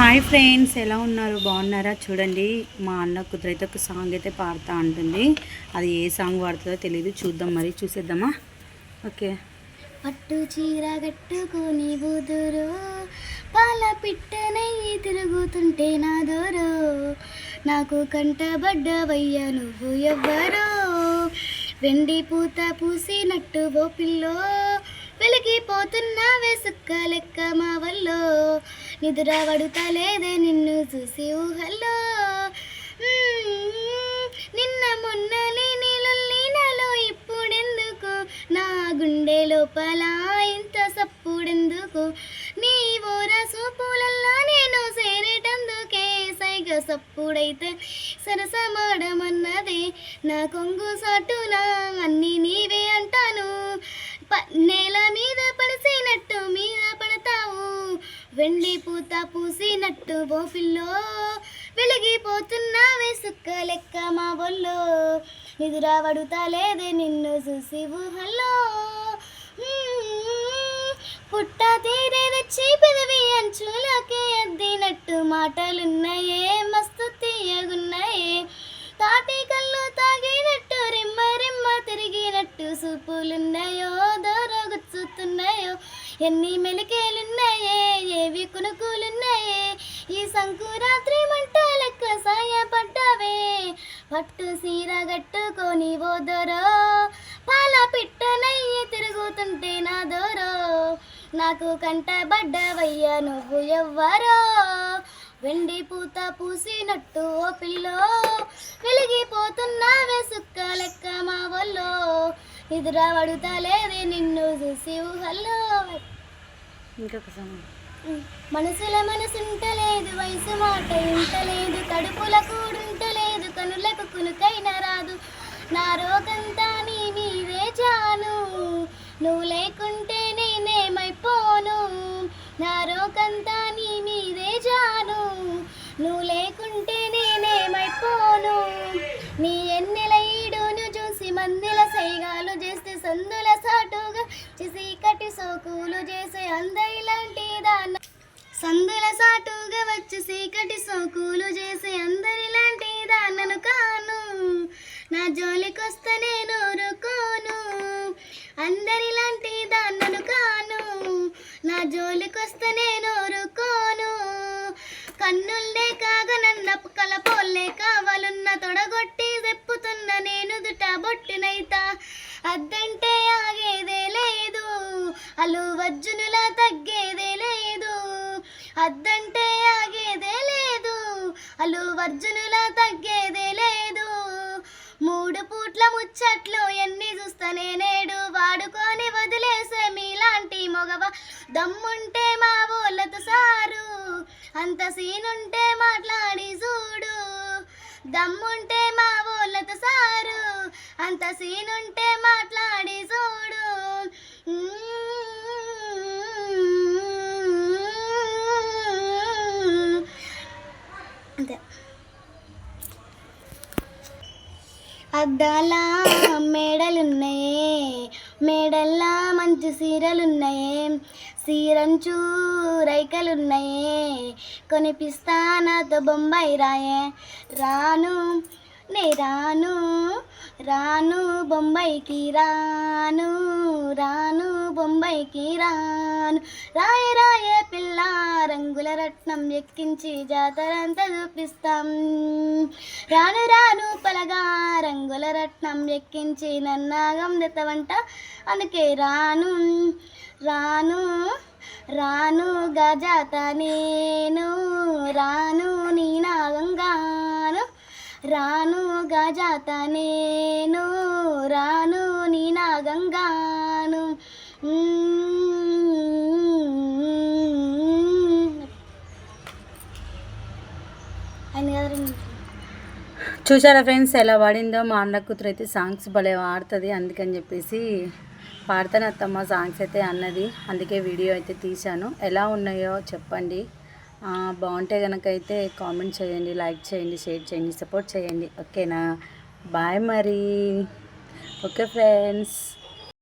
Hi friends ఎలా ఉన్నారు? బాగున్నారా? చూడండి మా అన్న కుదిరైతే ఒక సాంగ్ అయితే పాడుతూ ఉంటుంది అది ఏ సాంగ్ పాడుతుందో తెలియదు చూద్దాం మరి చూసేద్దామా? ఓకే. పట్టు చీర కట్టుకొని బుదురు పాల పిట్టనయ్యి తిరుగుతుంటే నా దూరు. నాకు కంటబడ్డవయ్య నువ్వు ఎవ్వరు. వెండి పూత పూసినట్టు ఓ పిల్లో వెలిగిపోతున్నావే సుక్క లెక్క మా వల్లో. నిద్రపడుతలేదే నిన్ను చూసి ఊహల్లో. నిన్న మొన్న లేని నాలో ఇప్పుడెందుకు? నా గుండె లోపల ఇంత సప్పుడెందుకు? నీ ఊర సూపులల్లా నేను సేరేటందుకే సైగ సప్పుడైతే సరసమాడమన్నదే. నా కొంగు సాటున అన్ని నీవే అంటాను. వెండి పూత పూసినట్టు బోఫిల్లో వెలిగిపోతున్నావే సుక్క లెక్క మా బొల్లో. నిద్రపడుతా లేదే నిన్ను చూసి ఊహల్లో. పుట్ట తీరే తెచ్చి పెదవి అంచులకి అద్దినట్టు మాటలున్నాయే మస్తు తీయగున్నాయే. తాటి కళ్ళు తాగినట్టు రిమ్మ రిమ్మ తిరిగినట్టు సూపులున్నాయో దొరగుచ్చుతున్నాయో ఎన్ని మెలికేలున్నాయే కునుకులున్నాయే ఈ సంకురాత్రి మంట లెక్క సాయపడ్డావే. పట్టు సీర కట్టుకొని ఓదరో పాల పిట్టనయ్యి తిరుగుతుంటే నా దోరో. నాకు కంటబడ్డవయ్యా నువ్వు ఎవ్వరో. వెండి పూత పూసినట్టు ఓ పిల్లో. వెలిగిపోతున్నావే సుక్క లెక్క మా వల్లో. నిద్ర పడుతలేదే నిన్ను చూసి ఊహల్లో. ఇంకొక సమయం మనసుల మనసుంటలేదు వయసు మాట ఇంటలేదు కడుపుల కూడుంటలేదు కనులకు కునుకైన రాదు. నా రోగంతా నీ మీదే చాను నువ్వు లేకుండా చేసి సోకులు చేసే అందరిలాంటి దాన్న సందుల సాటుగా వచ్చి సీకటి సోకులు చేసే అందరిలాంటి దాన్నను కాను. నా జోలికొస్తేనే తగ్గేదే లేదు. మూడు పూట్ల ముచ్చట్లు ఎన్ని చూస్తనే నేడు వాడుకొని వదిలేసే మీలాంటి మగవ దమ్ముంటే మా ఊళ్ళతో సారు. అంత సీనుంటే మాట్లాడి చూడు. దమ్ముంటే మా ఊళ్ళతో సారు. అంత సీనుంటే మాట్లాడి చూడు. అద్దాల మేడలున్నాయే మేడల్లా మంచి సీరలున్నాయే సీరంచు రైకలున్నాయే కొనిపిస్తా నాతో బొంబాయి రాయే. రాను నే రాను రాను బొంబాయికి రాను రాను బొంబాయికి రాను. రాయ రాయ పిల్ల రంగుల రత్నం ఎక్కించి జాతరంతా చూపిస్తాం. రాను రాను పలగా రంగుల రత్నం ఎక్కించి నన్నాగం దెత్తవంట అందుకే రాను రాను రాను గజాత నేను. రాను నీ నాగంగాను రాను గజాత నేను. రాను నీ నాగంగాను చూసారా ఫ్రెండ్స్ ఎలా పాడిందో? మా అన్న కూతురు అయితే సాంగ్స్ భలే పాడుతుంది అందుకని చెప్పేసి పాడతాను అత్తమ్మ సాంగ్స్ అయితే అన్నది. అందుకే వీడియో అయితే తీశాను. ఎలా ఉన్నాయో చెప్పండి. బాగుంటే కనుక అయితే కామెంట్ చేయండి లైక్ చేయండి షేర్ చేయండి సపోర్ట్ చేయండి. ఓకేనా? బాయ్ మరి. Okay friends.